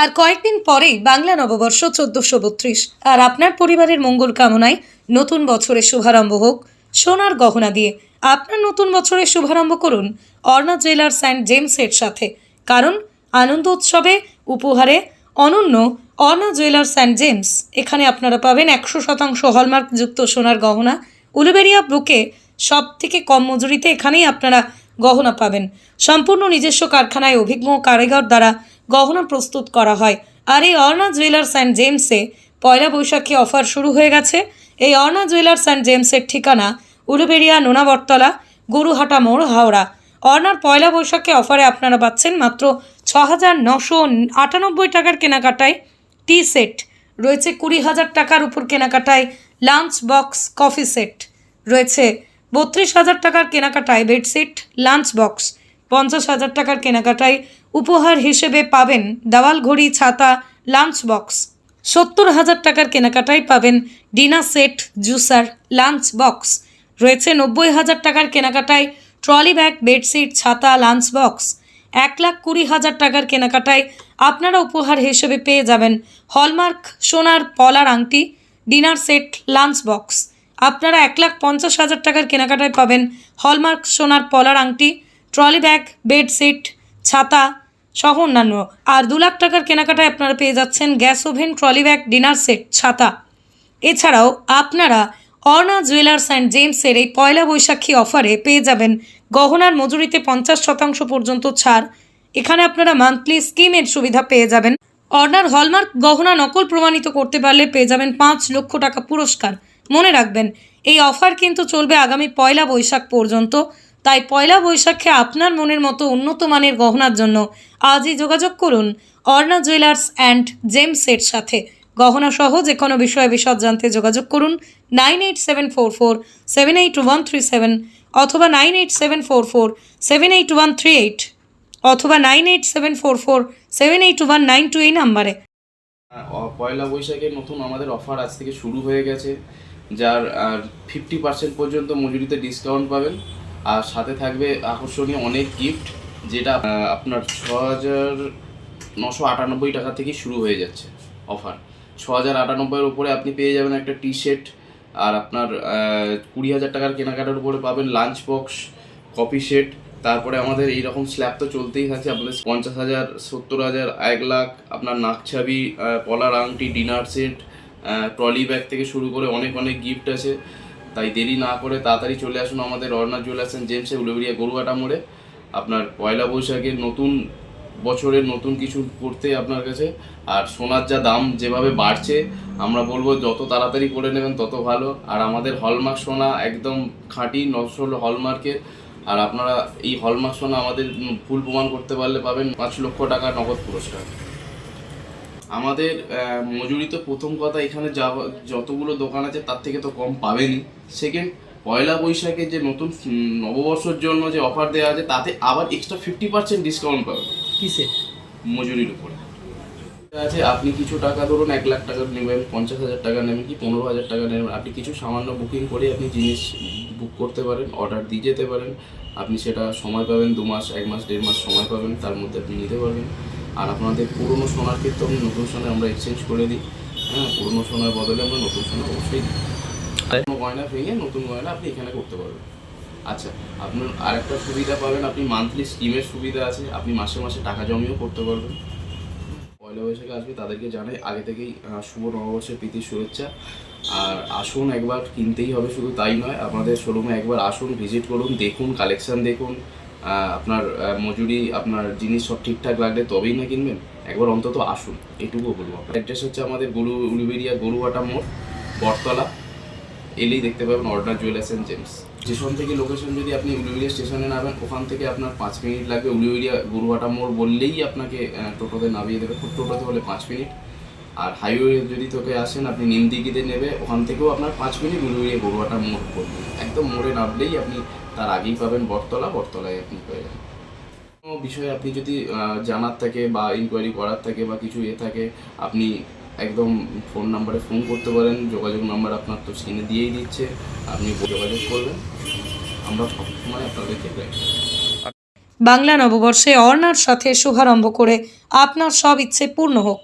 আর কয়েকদিন পরেই বাংলা নববর্ষ চোদ্দশো বত্রিশ। আর আপনার পরিবারের মঙ্গল কামনায় নতুন বছরের শুভারম্ভ হোক। সোনার গহনা দিয়ে আপনার নতুন বছরের শুভারম্ভ করুন অর্ণা জুয়েলার্স অ্যান্ড জেমসের সাথে। কারণ আনন্দ উৎসবে, উপহারে অনন্য অর্ণা জুয়েলার্স অ্যান্ড জেমস। এখানে আপনারা পাবেন একশো শতাংশ হলমার্কযুক্ত সোনার গহনা। উলুবেরিয়া ব্রুকে সব থেকে কম মজুরিতে এখানেই আপনারা গহনা পাবেন। সম্পূর্ণ নিজস্ব কারখানায় অভিজ্ঞ কারিগর দ্বারা গহনা প্রস্তুত করা হয়। আর এই অর্ণা জুয়েলার্স অ্যান্ড জেমসে পয়লা বৈশাখী অফার শুরু হয়ে গেছে। এই অর্ণা জুয়েলার্স অ্যান্ড জেমসের ঠিকানা উলুবেড়িয়া নোনাবরতলা গরুহাটা মোড়, হাওড়া। অর্ণার পয়লা বৈশাখে অফারে আপনারা পাচ্ছেন মাত্র ছ হাজার নশো আটানব্বই টাকার কেনাকাটায় টি সেট রয়েছে কুড়ি হাজার টাকার উপর কেনাকাটায় লাঞ্চ বক্স কফি সেট রয়েছে বত্রিশ হাজার টাকার কেনাকাটায় বেডশিট লাঞ্চ বক্স পঞ্চাশ হাজার টাকার কেনাকাটায় উপহার হিসেবে পাবেন দেওয়াল ঘড়ি ছাতা লাঞ্চ বক্স সত্তর হাজার টাকার কেনাকাটায় পাবেন dinner set, juicer lunch box রয়েছে নব্বই হাজার টাকার কেনাকাটায় ট্রলি ব্যাগ, বেডশিট, ছাতা লাঞ্চ বক্স এক লাখ কুড়ি হাজার টাকার কেনাকাটায় আপনারা উপহার হিসেবে পেয়ে যাবেন হলমার্ক, সোনার, পলার আংটি, ডিনার সেট লাঞ্চ বক্স আপনারা এক লাখ পঞ্চাশ হাজার টাকার কেনাকাটায় পাবেন হলমার্ক, সোনার, পলার আংটি, ট্রলি ব্যাগ, বেডশিট, ছাতা সহ অন্যান্য আর দু লাখ টাকার কেনাকাটায় আপনারা পেয়ে যাচ্ছেন gas oven, trolley bag, dinner set, ছাতা। এছাড়াও আপনারা অর্ণা জুয়েলার্স অ্যান্ড জেমসের এই পয়লা বৈশাখী অফারে পেয়ে যাবেন গহনার মজুরিতে পঞ্চাশ শতাংশ পর্যন্ত ছাড়। এখানে আপনারা মান্থলি স্কিমের সুবিধা পেয়ে যাবেন। অর্ণার হলমার্ক গহনা নকল প্রমাণিত করতে পারলে পেয়ে যাবেন পাঁচ লক্ষ টাকা পুরস্কার। মনে রাখবেন, এই অফার কিন্তু চলবে আগামী পয়লা বৈশাখ পর্যন্ত। তাই পয়লা বৈশাখে আপনার মনের মতো উন্নত মানের গহনার জন্য আজই যোগাযোগ করুন অর্ণা জুয়েলার্স অ্যান্ড জেমসের সাথে। গহনা সহ যে কোনো বিষয়ে বিশদ জানতে যোগাযোগ করুন nine eight seven four four seven eight one three seven অথবা nine eight seven four four seven eight one three eight অথবা nine eight seven four four seven eight one nine two এই নাম্বারে। পয়লা বৈশাখে নতুন আমাদের অফার আজ থেকে শুরু হয়ে গেছে, যার ফিফটি পার্সেন্ট পর্যন্ত মজুরিতে ডিসকাউন্ট পাবেন। আর সাথে থাকবে আকর্ষণীয় অনেক গিফট যেটা আপনার ছ হাজার নশো আটানব্বই টাকা থেকে শুরু হয়ে যাচ্ছে অফার ছ হাজার আটানব্বইয়ের উপরে আপনি পেয়ে যাবেন একটা টি শার্ট আর আপনার কুড়ি হাজার টাকার কেনাকাটার উপরে পাবেন লাঞ্চ বক্স কপি সেট তারপরে আমাদের এইরকম স্ল্যাব তো চলতেই থাকছে, আপনাদের পঞ্চাশ হাজার, সত্তর হাজার, এক লাখ, আপনার নাকছাবি পলার আংটি ডিনার সেট ট্রলি ব্যাগ থেকে শুরু করে অনেক অনেক গিফট আছে। তাই দেরি না করে তাড়াতাড়ি চলে আসুন আমাদের অর্ণা জুয়েলার্স অ্যান্ড জেমসে উলুবেরিয়া গরুয়াটা মোড়ে। আপনার পয়লা বৈশাখের নতুন বছরের নতুন কিছু করতে আপনার কাছে। আর সোনার যা দাম যেভাবে বাড়ছে, আমরা বলব যত তাড়াতাড়ি করে নেবেন তত ভালো। আর আমাদের হলমার্ক সোনা একদম খাঁটি নসল হলমার্কের। আর আপনারা এই হলমার্ক সোনা আমাদের ভুল প্রমাণ করতে পারলে পাবেন পাঁচ লক্ষ টাকা নগদ পুরস্কার। আমাদের মজুরি তো প্রথম কথা এখানে যা যতগুলো দোকান আছে তার থেকে তো কম পাবেনই। সেকেন্ড পয়লা বৈশাখে যে নতুন নববর্ষের জন্য যে অফার দেওয়া আছে তাতে আবার এক্সট্রা ফিফটি পার্সেন্ট ডিসকাউন্ট পাবেন। কিসে? মজুরির উপরে। আছে আপনি কিছু টাকা ধরুন এক লাখ টাকা নেবেন পঞ্চাশ হাজার টাকা নেবেন কি পনেরো হাজার টাকা নেবেন। আপনি কিছু সামান্য বুকিং করে আপনি জিনিস বুক করতে পারেন অর্ডার দিয়ে যেতে পারেন। আপনি সেটা সময় পাবেন দু মাস এক মাস দেড় মাস সময় পাবেন তার মধ্যে আপনি নিতে পারবেন। আর আপনাদের পুরনো সোনার ক্ষেত্রে আমি নতুন সোনা আমরা এক্সচেঞ্জ করে দিই। হ্যাঁ পুরনো সোনার বদলে আমরা নতুন সোনা অবশ্যই দিই। পুরনো গয়না ভেঙে নতুন গয়না আপনি এখানে করতে পারবেন। আচ্ছা আপনার আরেকটা সুবিধা পাবেন আপনি মান্থলি স্কিমের সুবিধা আছে। আপনি মাসে মাসে টাকা জমিও করতে পারবেন। পয়লা বৈশাখে আসবে তাদেরকে জানাই আগে থেকেই শুভ নববর্ষের প্রীতি শুভেচ্ছা। আর আসুন একবার কিনতেই হবে শুধু তাই নয় আমাদের শোরুমে একবার আসুন ভিজিট করুন দেখুন কালেকশান দেখুন। আপনার মজুরি, আপনার জিনিস সব ঠিকঠাক লাগলে তবেই না কিনবেন। একবার অন্তত আসুন এটুকু বলব অ্যাড্রেস হচ্ছে আমাদের গরু উলুবেরিয়া গরুয়াটা মোড়, বটতলা। এলেই দেখতে পাবেন অর্ডার জুয়েলার্স অ্যান্ড জেমস। স্টেশন থেকে লোকেশন যদি আপনি উলুবেরিয়া স্টেশনে নামেন, ওখান থেকে আপনার পাঁচ মিনিট লাগবে। উলুবেরিয়া গরুয়াটা মোড় বললেই আপনাকে টোটোতে নামিয়ে দেবে। খুব টোটোতে হলে পাঁচ মিনিট। আর হাইওয়ে যদি তোকে আসেন আপনি নিমদিঘিতে নেবে, ওখান থেকেও আপনার পাঁচ মিনিট উলুবেরিয়া গরুয়াটা মোড় পড়বে একদম মোড়ে নামলেই আপনি তার আগেই পাবেন বটতলা, বটতলায় আপনি পেয়ে যাবেন। কোনো বিষয়ে আপনি যদি জানার থাকে বা ইনকোয়ারি করার থাকে বা কিছু এ থাকে, আপনি একদম ফোন নাম্বারে ফোন করতে পারেন, যোগাযোগ নাম্বার আপনার তো স্ক্রিনে দিয়েই দিচ্ছে, আপনি যোগাযোগ করবেন। আমরা সবসময় আপনাদেরকে। বাংলা নববর্ষে অর্ণার সাথে শুভারম্ভ করে আপনার সব ইচ্ছে পূর্ণ হোক।